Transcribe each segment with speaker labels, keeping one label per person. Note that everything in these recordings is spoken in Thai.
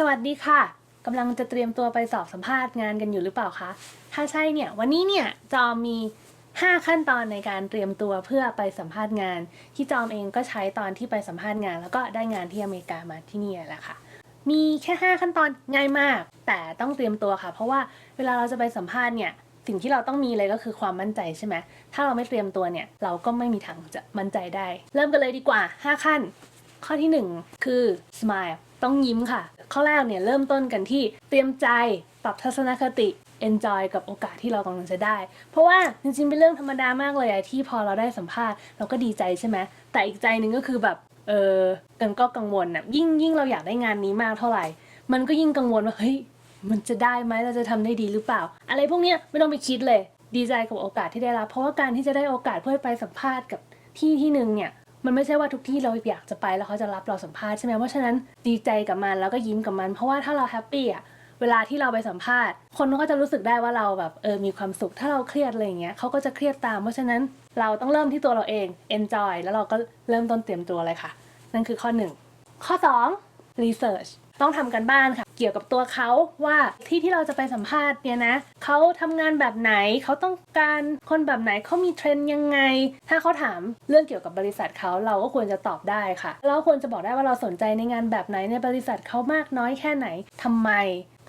Speaker 1: สวัสดีค่ะกำลังจะเตรียมตัวไปสอบสัมภาษณ์งานกันอยู่หรือเปล่าคะ ถ้าใช่เนี่ยวันนี้เนี่ยจอมมี 5 ขั้นตอนในการเตรียมตัวเพื่อไปสัมภาษณ์งาน ที่จอมเองก็ใช้ตอนที่ไปสัมภาษณ์งาน แล้วก็ได้งานที่อเมริกามาที่นี่แหละค่ะ มีแค่ 5 ขั้นตอนง่ายมาก แต่ต้องเตรียมตัวค่ะ เพราะว่าเวลาเราจะไปสัมภาษณ์เนี่ยสิ่งที่เราต้องมีเลยก็คือความมั่นใจใช่ไหมถ้าเราไม่เตรียมตัวเนี่ยเราก็ไม่มีทางจะมั่นใจได้ เริ่มกันเลยดีกว่า 5 ขั้น ข้อที่ 1 คือ smile ต้องยิ้มค่ะ ข้อแรกเนี่ยเริ่มต้นกันที่เตรียมใจปรับทัศนคติ enjoy กับโอกาสที่เรากำลังจะได้ เพราะว่าจริงๆ เป็นเรื่องธรรมดามากเลยอะที่พอเราได้สัมภาษณ์เราก็ดีใจใช่ไหมแต่อีกใจหนึ่งก็คือแบบเออกันก็กังวลอะยิ่งยิ่งเราอยากได้งานนี้มากเท่าไหร่ มันก็ยิ่งกังวลว่าเฮ้ยมันจะได้ไหมเราจะทำได้ดีหรือเปล่า อะไรพวกเนี้ยไม่ต้องไปคิดเลย ดีใจกับโอกาสที่ได้รับ เพราะว่าการที่จะได้โอกาสเพื่อไปสัมภาษณ์กับที่ที่หนึ่งเนี่ย มันไม่ใช่ว่าทุกที่เราอยากจะไปแล้วเขาจะรับเราสัมภาษณ์ใช่ไหมเพราะฉะนั้นดีใจกับมันแล้วก็ยิ้มกับมัน เพราะว่าถ้าเราแฮปปี้อะเวลาที่เราไปสัมภาษณ์ คนก็จะรู้สึกได้ว่าเราแบบเออมีความสุข ถ้าเราเครียดอะไรอย่างเงี้ยเขาก็จะเครียดตาม เพราะฉะนั้นเราต้องเริ่มที่ตัวเราเอง enjoy แล้วเราก็เริ่มต้นเตรียมตัวเลยค่ะ นั่นคือข้อหนึ่งข้อสอง research ต้องทำกันบ้านค่ะ เกี่ยวกับตัวเขาว่าที่ที่เราจะไปสัมภาษณ์เนี่ยนะเขาทำงานแบบไหนเขาต้องการคนแบบไหนเขามีเทรนด์ยังไง ถ้าเขาถามเรื่องเกี่ยวกับบริษัทเขาเราก็ควรจะตอบได้ค่ะ เราควรจะบอกได้ว่าเราสนใจในงานแบบไหนในบริษัทเขามากน้อยแค่ไหนทำไม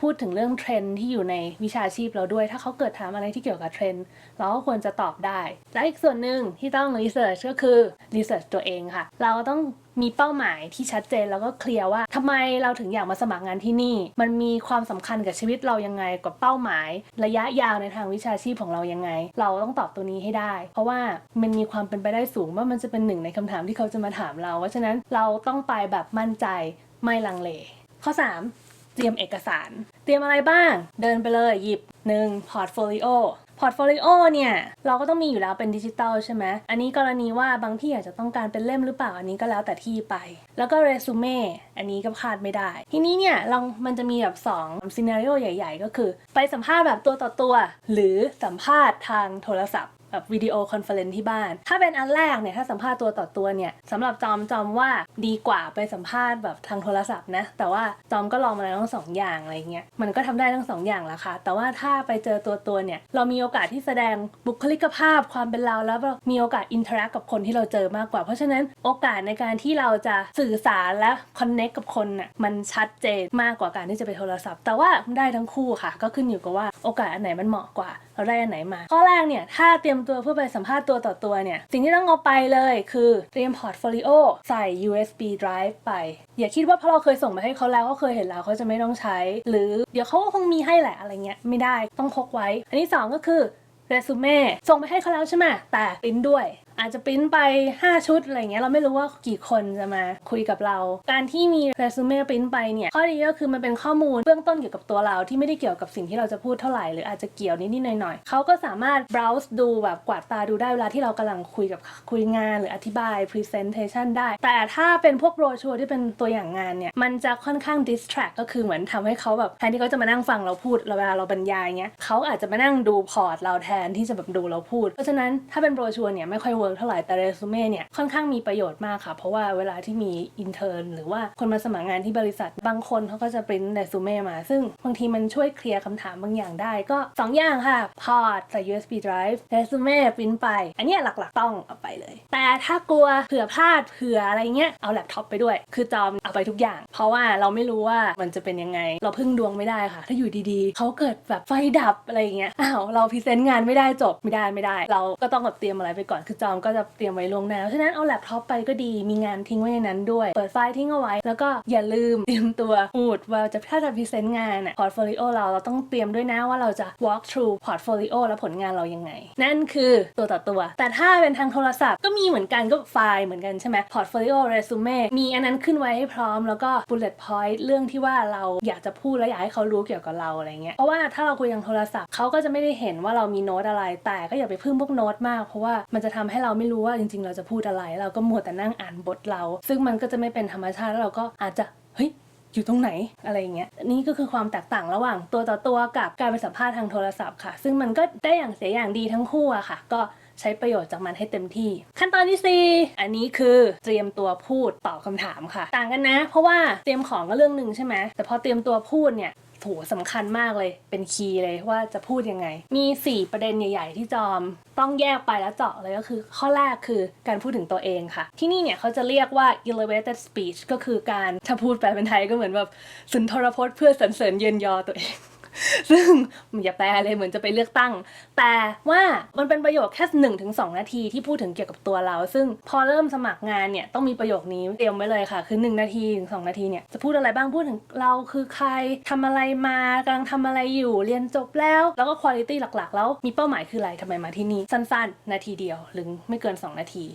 Speaker 1: พูดถึงเรื่องเทรนด์ที่อยู่ในวิชาชีพเราด้วย ถ้าเขาเกิดถามอะไรที่เกี่ยวกับเทรนด์เราก็ควรจะตอบได้ และอีกส่วนหนึ่งที่ต้องรีเสิร์ชก็คือรีเสิร์ชตัวเองค่ะ เราต้องมีเป้าหมายที่ชัดเจนแล้วก็เคลียร์ว่าทำไมเราถึงอยากมาสมัครงานที่นี่ มันมีความสำคัญกับชีวิตเรายังไงกับเป้าหมาย ระยะยาวในทางวิชาชีพของเรายังไง เราต้องตอบตัวนี้ให้ได้ เพราะว่ามันมีความเป็นไปได้สูงว่ามันจะเป็นหนึ่งในคำถามที่เขาจะมาถามเราเพราะฉะนั้นเราต้องไปแบบมั่นใจไม่ลังเล ข้อ 3 ตรียมเอกสาร เตรียมอะไรบ้าง เดินไปเลยหยิบ 1. พอร์ตโฟลิโอพอร์ตโฟลิโอเนี่ยเราก็ต้องมีอยู่แล้วเป็นดิจิตอลใช่ไหมอันนี้กรณีว่าบางที่อาจจะต้องการเป็นเล่มหรือเปล่าอันนี้ก็แล้วแต่ที่ไป แล้วก็เรซูเม่อันนี้ก็พลาดไม่ได้ ทีนี้เนี่ยเรามันจะมีแบบ2ซีนารีโอใหญ่ ๆ ก็คือ ไปสัมภาษณ์แบบตัวต่อตัว หรือสัมภาษณ์ทางโทรศัพท์ แบบวิดีโอคอนเฟอเรนซ์ที่บ้าน ถ้าเป็นอันแรกเนี่ยถ้าสัมภาษณ์ตัวต่อตัวเนี่ยสำหรับจอมจอมว่าดีกว่าไปสัมภาษณ์แบบทางโทรศัพท์นะ แต่ว่าจอมก็ลองมาแล้วทั้งสองอย่างอะไรเงี้ยมันก็ทำได้ทั้งสองอย่างแหละค่ะ แต่ว่าถ้าไปเจอตัวตัวเนี่ยเรามีโอกาสที่แสดงบุคลิกภาพความเป็นเราแล้วมีโอกาสอินเทอร์แอคกับคนที่เราเจอมากกว่า เพราะฉะนั้นโอกาสในการที่เราจะสื่อสารและคอนเน็กกับคนน่ะมันชัดเจนมากกว่าการที่จะไปโทรศัพท์ แต่ว่าได้ทั้งคู่ค่ะ ก็ขึ้นอยู่กับว่าโอกาสอันไหนมันเหมาะกว่า เราได้อันไหนมา ข้อแรกเนี่ยถ้าเตรียมตัวเพื่อไปสัมภาษณ์ตัวต่อตัวเนี่ยสิ่งที่ต้องเอาไปเลยคือเตรียมพอร์ตโฟลิโอใส่ USB drive ไป อย่าคิดว่าเพราะเราเคยส่งไปให้เขาแล้วเขาเคยเห็นแล้วเขาจะไม่ต้องใช้ หรือเดี๋ยวเขาก็คงมีให้แหละอะไรเงี้ยไม่ได้ต้องพกไว้ อันที่สองก็คือเรซูเม่ส่งไปให้เขาแล้วใช่ไหมแต่ปริ้นด้วย อาจจะปริ้นไป 5 ชุดอะไรเงี้ยเราไม่รู้ว่ากี่คนจะมาคุยกับเรา การที่มีเรซูเม่ปริ้นไปเนี่ยข้อดีก็คือมันเป็นข้อมูลเบื้องต้นเกี่ยวกับตัวเราที่ไม่ได้เกี่ยวกับสิ่งที่เราจะพูดเท่าไหร่หรืออาจจะเกี่ยวนิดๆหน่อยๆเขาก็สามารถ browse ดูแบบกวาดตาดูได้เวลาที่เรากำลังคุยกับคุยงาน หรืออธิบาย presentation ได้ แต่ถ้าเป็นพวกโรชัวที่เป็นตัวอย่างงานเนี่ยมันจะค่อนข้าง distract ก็คือเหมือนทำให้เขาแบบแทนที่เขาจะมานั่งฟังเราพูดเวลาเราบรรยายเงี้ยเขาอาจจะมานั่งดูพอร์ตเราแทนที่จะแบบดูเราพูด เพราะฉะนั้นถ้าเป็นโรชัวเนี่ยไม่ค่อยเวิร์กเท่าไหร่แต่เรซูเม่เนี่ยค่อนข้างมีประโยชน์มากค่ะ เพราะว่าเวลาที่มีอินเทอร์หรือว่าคนมาสมัครงานที่บริษัทบางคนเขาก็จะปริ้นเรซูเม่มา ซึ่งบางทีมันช่วยเคลียร์คำถามบางอย่างได้ ก็ 2 อย่างค่ะพอร์ตใส่ USB drive เรซูเม่ปริ้นไป อันนี้หลักๆต้องเอาไปเลย แต่ถ้ากลัวเผื่อพลาดเผื่ออะไรเงี้ยเอาแล็ปท็อปไปด้วย คือจอมเอาไปทุกอย่าง เพราะว่าเราไม่รู้ว่ามันจะเป็นยังไง เราพึ่งดวงไม่ได้ค่ะ ถ้าอยู่ดีๆเขาเกิดแบบไฟดับอะไรเงี้ยอ้าวเราพรีเซนต์งานไม่ได้จบไม่ได้ไม่ได้ เราก็ต้องแบบเตรียมอะไรไปก่อนคือจอมก็จะเตรียมไว้ล่วงหน้าฉะนั้นเอาแล็ปท็อปไปก็ดี มีงานทิ้งไว้ในนั้นด้วย เปิดไฟล์ทิ้งเอาไว้ แล้วก็อย่าลืมเตรียมตัวพูดว่าจะถ้าจะพรีเซนต์งานอะพอร์ตโฟลิโอเราเราต้องเตรียมด้วยนะว่าเราจะ walk through พอร์ตโฟลิโอและผลงานเรายังไง นั่นคือตัวต่อตัว แต่ถ้าเป็นทางโทรศัพท์ก็มีเหมือนกันก็ไฟล์เหมือนกันใช่ไหมพอร์ตโฟลิโอเรซูเม่มีอันนั้นขึ้นไว้ให้พร้อมแล้วก็ bullet point เรื่องที่ว่าเราอยากจะพูดและอยากให้เขารู้เกี่ยวกับเราอะไรเงี้ยเพราะว่าถ้าเราคุยทางโทรศัพท์เขาก็จะไม่ได้เห็นว่าเรามีโน้ตอะไรแต่ก็อย่าไปพึ่งพวกโน้ตมากเพราะว่ามันจะทำให้เราไม่รู้ว่าจริง ๆ เราจะพูดอะไร เราก็มัวแต่นั่งอ่านบทเรา ซึ่งมันก็จะไม่เป็นธรรมชาติแล้วเราก็อาจจะเฮ้ยอยู่ตรงไหนอะไรอย่างเงี้ยนี่ก็คือความแตกต่างระหว่างตัวต่อตัวกับการไปสัมภาษณ์ทางโทรศัพท์ค่ะ ซึ่งมันก็ได้อย่างเสียอย่างดีทั้งคู่อะค่ะ ก็ใช้ประโยชน์จากมันให้เต็มที่ ขั้นตอนที่สี่อันนี้คือเตรียมตัวพูดตอบคำถามค่ะ ต่างกันนะ เพราะว่าเตรียมของก็เรื่องหนึ่งใช่ไหมแต่พอเตรียมตัวพูดเนี่ย โหสำคัญมากเลย เป็นคีย์เลยว่าจะพูดยังไง มี 4 ประเด็นใหญ่ ๆ ที่จอม ต้องแยกไปแล้วเจาะเลยก็คือ ข้อแรกคือการพูดถึงตัวเองค่ะ ที่นี่เนี่ยเขาจะเรียกว่า elevated speech ก็คือการถ้าพูดแปลเป็นไทยก็เหมือนแบบสุนทรพจน์เพื่อสรรเสริญเยินยอตัวเอง ซึ่งอย่าแปลเลยเหมือนจะไปเลือกตั้ง แต่ว่ามันเป็นประโยคแค่1นถึงสนาทีที่พูดถึงเกี่ยวกับตัวเรา ซึ่งพอเริ่มสมัครงานเนี่ยต้องมีประโยคนี้เตรียมไว้เลยค่ะ คือ 1 นาทีถึงสนาทีเนี่ยจะพูดอะไรบ้างพูดถึงเราคือใครทำอะไรมากำลังทำอะไรอยู่เรียนจบแล้ว แล้วก็คุณ i t y หลักๆ แล้วมีเป้าหมายคืออะไรทำไมมาที่นี่สั้น ๆ นาทีเดียวหรือไม่เกิน 2 นาที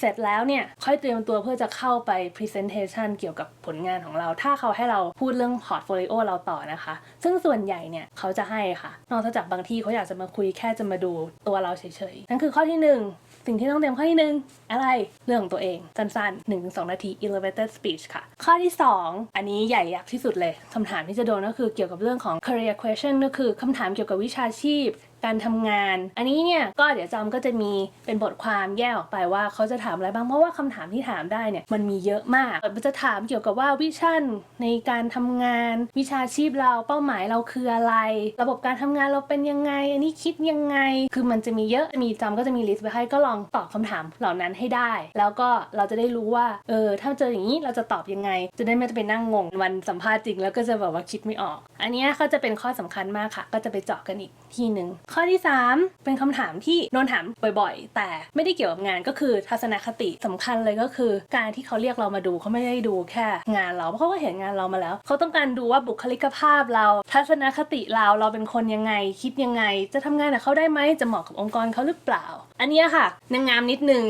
Speaker 1: เสร็จแล้วเนี่ยค่อยเตรียมตัวเพื่อจะเข้าไป Presentation เกี่ยวกับผลงานของเรา ถ้าเขาให้เราพูดเรื่อง Portfolio เราต่อนะคะ ซึ่งส่วนใหญ่เนี่ยเขาจะให้ค่ะ นอกจากบางที่เขาอยากจะมาคุยแค่จะมาดูตัวเราเฉยๆ นั่นคือข้อที่หนึ่งสิ่งที่ต้องเตรียมข้อที่หนึ่งอะไรเรื่องของตัวเองสั้นๆ 1-2 นาที elevated speech ค่ะ ข้อที่ 2 อันนี้ใหญ่ยักษ์ที่สุดเลยคำถามที่จะโดนก็คือเกี่ยวกับเรื่องของ career question ก็คือคำถามเกี่ยวกับวิชาชีพ การทำงาน อันนี้เนี่ยก็เดี๋ยวจอมก็จะมีเป็นบทความแยกออกไปว่าเขาจะถามอะไรบ้างเพราะว่าคำถามที่ถามได้เนี่ยมันมีเยอะมากมันจะถามเกี่ยวกับว่าวิชั่นในการทำงาน วิชาชีพเราเป้าหมายเราคืออะไร ระบบการทำงานเราเป็นยังไง อันนี้คิดยังไง คือมันจะมีเยอะมีจอมก็จะมีลิสต์ไว้ให้ก็ลองตอบคำถามเหล่านั้นให้ได้ แล้วก็เราจะได้รู้ว่าเออถ้าเจออย่างนี้เราจะตอบยังไง จะได้ไม่ต้องไปนั่งงงวันสัมภาษณ์จริงแล้วก็จะแบบว่าคิดไม่ออก อันนี้ก็จะเป็นข้อสำคัญมากค่ะ ก็จะไปเจาะกันอีกที่หนึ่งข้อที่ 3 เป็นคำถามที่โดนถามบ่อยๆ แต่ไม่ได้เกี่ยวกับงานก็คือทัศนคติสำคัญเลยก็คือ การที่เขาเรียกเรามาดูเขาไม่ได้ดูแค่ งานเราเพราะเขาก็เห็นงานเรามาแล้ว เขาต้องการดูว่าบุคลิกภาพเรา ทัศนคติเราเราเป็นคนยังไง คิดยังไง จะทำงานกับเขาได้ไหมจะเหมาะกับองค์กรเขาหรือเปล่า อันเนี้ยค่ะนางงามนิดนึง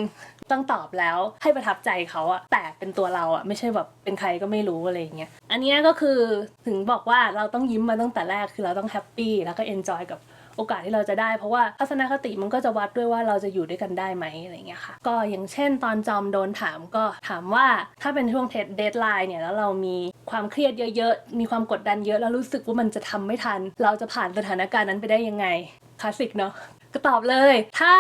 Speaker 1: ต้องตอบแล้วให้ประทับใจเขาอะแต่เป็นตัวเราอะไม่ใช่แบบเป็นใครก็ไม่รู้อะไรอย่างเงี้ยอันเนี้ยก็คือถึงบอกว่าเราต้องยิ้มมาตั้งแต่แรกคือเราต้องแฮปปี้แล้วก็เอนจอยกับ โอกาสที่เราจะได้เพราะว่าทัศนคติมันก็จะวัดด้วยว่าเราจะอยู่ด้วยกันได้ไหมอะไรเงี้ยค่ะ ก็อย่างเช่น ตอนจอมโดนถามก็ถามว่าถ้าเป็นช่วงเทสเดทไลน์เนี่ยแล้วเรามีความเครียดเยอะๆ มีความกดดันเยอะแล้วรู้สึกว่ามันจะทำไม่ทัน เราจะผ่านสถานการณ์นั้นไปได้ยังไงคลาสสิกเนาะก็ตอบเลย ถ้า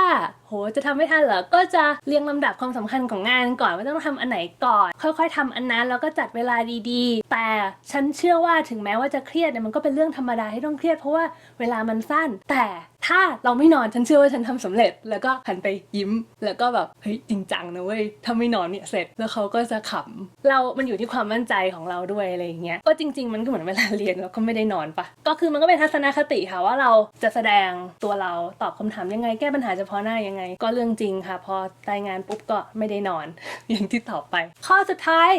Speaker 1: โหจะทำไม่ทันเหรอ ก็จะเรียงลำดับความสำคัญของงานก่อนว่าต้องทำอันไหนก่อน ค่อยๆทำอันนั้นแล้วก็จัดเวลาดีๆ แต่ฉันเชื่อว่าถึงแม้ว่าจะเครียดเนี่ยมันก็เป็นเรื่องธรรมดาที่ต้องเครียด เพราะว่าเวลามันสั้น แต่ถ้าเราไม่นอนฉันเชื่อว่าฉันทำสำเร็จ แล้วก็หันไปยิ้ม แล้วก็แบบเฮ้ยจริงจังนะเว้ยถ้าไม่นอนเนี่ยเสร็จแล้วเขาก็จะขำเรา มันอยู่ที่ความมั่นใจของเราด้วยอะไรอย่างเงี้ยก็จริง ๆ มันก็เหมือนเวลาเรียนเราก็ไม่ได้นอนปะก็คือมันก็เป็นทัศนคติค่ะว่าเราจะแสดงตัวเราตอบคำถามยังไงแก้ปัญหาเฉพาะหน้ายังไง ก็เรื่องจริงค่ะ พอรายงานปุ๊บก็ไม่ได้นอน อย่างที่ตอบไป ข้อสุดท้าย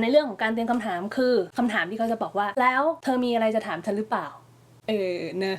Speaker 1: ในเรื่องของการเตรียมคำถามคือคำถามที่เขาจะบอกว่า แล้วเธอมีอะไรจะถามฉันหรือเปล่า เออเนอะ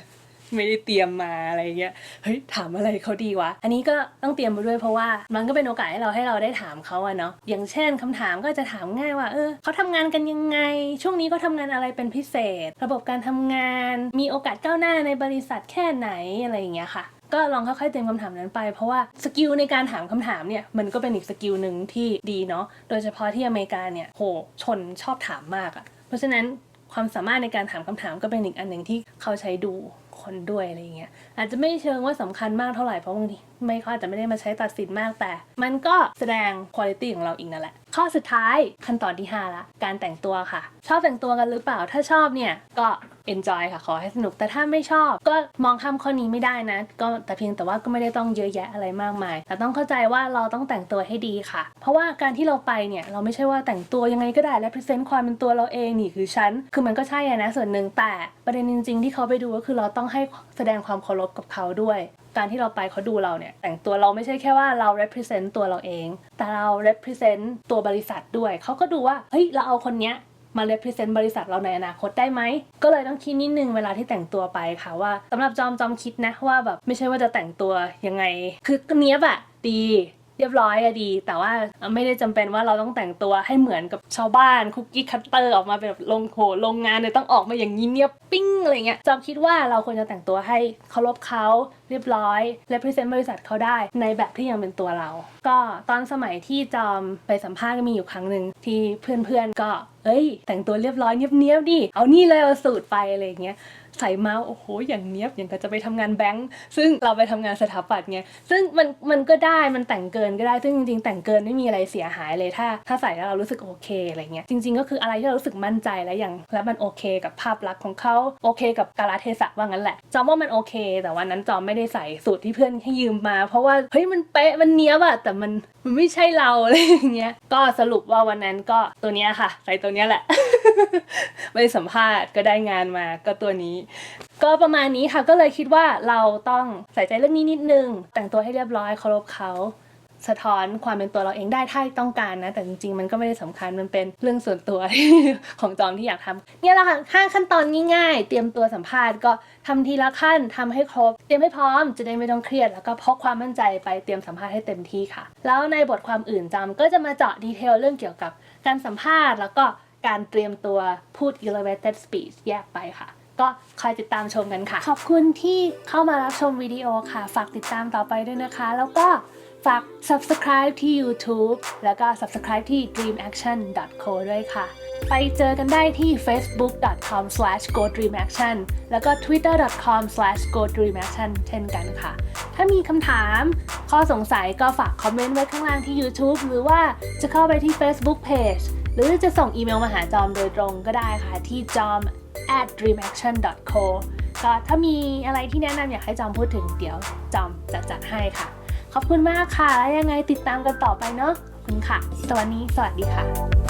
Speaker 1: ไม่ได้เตรียมมาอะไรเงี้ย เฮ้ยถามอะไรเขาดีวะ อันนี้ก็ต้องเตรียมไปด้วยเพราะว่ามันก็เป็นโอกาสให้เราให้เราได้ถามเขาอะเนาะ อย่างเช่นคำถามก็จะถามง่ายว่า เออเขาทำงานกันยังไง ช่วงนี้ก็ทำงานอะไรเป็นพิเศษ ระบบการทำงาน มีโอกาสก้าวหน้าในบริษัทแค่ไหนอะไรอย่างเงี้ยค่ะ ก็ลองค่อยๆเตรียมคำถามนั้นไป เพราะว่าสกิลในการถามคำถามเนี่ยมันก็เป็นอีกสกิลหนึ่งที่ดีเนาะโดยเฉพาะที่อเมริกาเนี่ยโหชนชอบถามมากอะเพราะฉะนั้นความสามารถในการถามคำถามก็เป็นอีกอันหนึ่งที่เขาใช้ดูคนด้วยอะไรเงี้ยอาจจะไม่เชิงว่าสำคัญมากเท่าไหร่เพราะบางทีไม่เขาอาจจะไม่ได้มาใช้ตัดสินมากแต่ มันก็แสดงคุณภาพของเราอีกนั่นแหละ ข้อสุดท้ายขั้นตอนที่ 5 ละ การแต่งตัวค่ะ ชอบแต่งตัวกันหรือเปล่าถ้าชอบเนี่ยก็ enjoy ค่ะขอให้สนุกแต่ถ้าไม่ชอบ ก็มองข้ามข้อนี้ไม่ได้นะ ก็แต่เพียงแต่ว่าก็ไม่ได้ต้องเยอะแยะอะไรมากมาย แต่ต้องเข้าใจว่าเราต้องแต่งตัวให้ดีค่ะ เพราะว่าการที่เราไปเนี่ยเราไม่ใช่ว่าแต่งตัวยังไงก็ได้และพรีเซนต์ความเป็นตัวเราเองนี่คือฉันคือมันก็ใช่อะนะส่วนหนึ่งแต่ประเด็นจริง ๆ ที่เขาไปดูก็คือเราต้องให้แสดงความเคารพกับเขาด้วยการที่เราไปเขาดูเราเนี่ย แต่งตัวเราไม่ใช่แค่ว่าเรา represent ตัวเราเอง แต่เรา represent ตัวบริษัทด้วย เขาก็ดูว่า เฮ้ย เราเอาคนเนี้ย มาเลพิเซนต์บริษัทเราในอนาคตได้ไหม ก็เลยต้องคิดนิดนึงเวลาที่แต่งตัวไปค่ะว่าสำหรับจอมจอมคิดนะว่าแบบไม่ใช่ว่าจะแต่งตัวยังไง คือเนี้ยบอะดี เรียบร้อยอะดี แต่ว่าไม่ได้จำเป็นว่าเราต้องแต่งตัวให้เหมือนกับชาวบ้านคุกกี้คัตเตอร์ออกมาเป็นแบบลงโหโรงงานเนี่ยต้องออกมาอย่างนี้เนี่ยปิ้งอะไรเงี้ยจอมคิดว่าเราควรจะแต่งตัวให้เคารพเขาเรียบร้อย และพรีเซนต์บริษัทเขาได้ในแบบที่ยังเป็นตัวเรา ก็ตอนสมัยที่จอมไปสัมภาษณ์ก็มีอยู่ครั้งหนึ่งที่เพื่อนๆก็ เอ้ย แต่งตัวเรียบร้อยเนียบๆดิเอานี่เลยเอาสูตรไปอะไรอย่างเงี้ย ใส่มาโอ้โห อย่างเนี้ยบอย่างก็จะไปทำงานแบงค์ซึ่งเราไปทำงานสถาปัตย์ไงซึ่งมันมันก็ได้มันแต่งเกินก็ได้ซึ่งจริงๆแต่งเกินไม่มีอะไรเสียหายเลยถ้า ถ้าใส่แล้วเรารู้สึกโอเคอะไรเงี้ยจริง ๆ ก็คืออะไรที่เรารู้สึกมั่นใจแล้วอย่างแล้วมันโอเคกับภาพลักษณ์ของเขาโอเค กับกาลเทศะว่างั้นแหละจอมว่ามันโอเค แต่วันนั้นจอมไม่ได้ใส่สูตรที่เพื่อนให้ยืมมา เพราะว่าเฮ้ยมันเป๊ะมันเนี้ยบอะแต่มันมันไม่ใช่เราอะไรอย่างเงี้ยก็สรุปว่าวันนั้นก็ตัวเนี้ยค่ะ ใส่ตัวเนี้ยแหละ ไปสัมภาษณ์ก็ได้งานมาก็ตัวนี้ ก็ประมาณนี้ค่ะก็เลยคิดว่าเราต้องใส่ใจเรื่องนี้นิดนึง แต่งตัวให้เรียบร้อยเคารพเขาสะท้อนความเป็นตัวเราเองได้ถ้าต้องการนะ แต่จริงๆ มันก็ไม่ได้สำคัญมันเป็นเรื่องส่วนตัวของจอมที่อยากทำเนี่ยแหละค่ะห้าขั้นตอนง่ายๆ เตรียมตัวสัมภาษณ์ก็ทำทีละขั้นทำให้ครบ เตรียมให้พร้อมจะได้ไม่ต้องเครียด แล้วก็พกความมั่นใจไปเตรียมสัมภาษณ์ให้เต็มที่ค่ะ แล้วในบทความอื่นจำก็จะมาเจาะดีเทลเรื่องเกี่ยวกับการสัมภาษณ์แล้วก็ การเตรียมตัวพูด elevated speech แยกไปค่ะ ก็คอยติดตามชมกันค่ะ ขอบคุณที่เข้ามารับชมวิดีโอค่ะ ฝากติดตามต่อไปด้วยนะคะ แล้วก็ฝาก subscribe ที่ YouTube แล้วก็ subscribe ที่ dreamaction.co ด้วยค่ะ ไปเจอกันได้ที่ facebook.com/godreamaction แล้วก็ twitter.com/godreamaction เช่นกันค่ะ ถ้ามีคำถาม ข้อสงสัยก็ฝากคอมเมนต์ไว้ข้างล่างที่ YouTube หรือว่าจะเข้าไปที่ Facebook Page หรือจะส่งอีเมลมาหาจอมโดยตรงก็ได้ค่ะ ที่จอม at dreamaction.co ก็ถ้ามีอะไรที่แนะนำอยากให้จอมพูดถึงเดี๋ยวจอมจะจัดให้ค่ะ ขอบคุณมากค่ะ แล้วยังไงติดตามกันต่อไปเนาะขอบคุณค่ะ สวัสดี สวัสดีค่ะ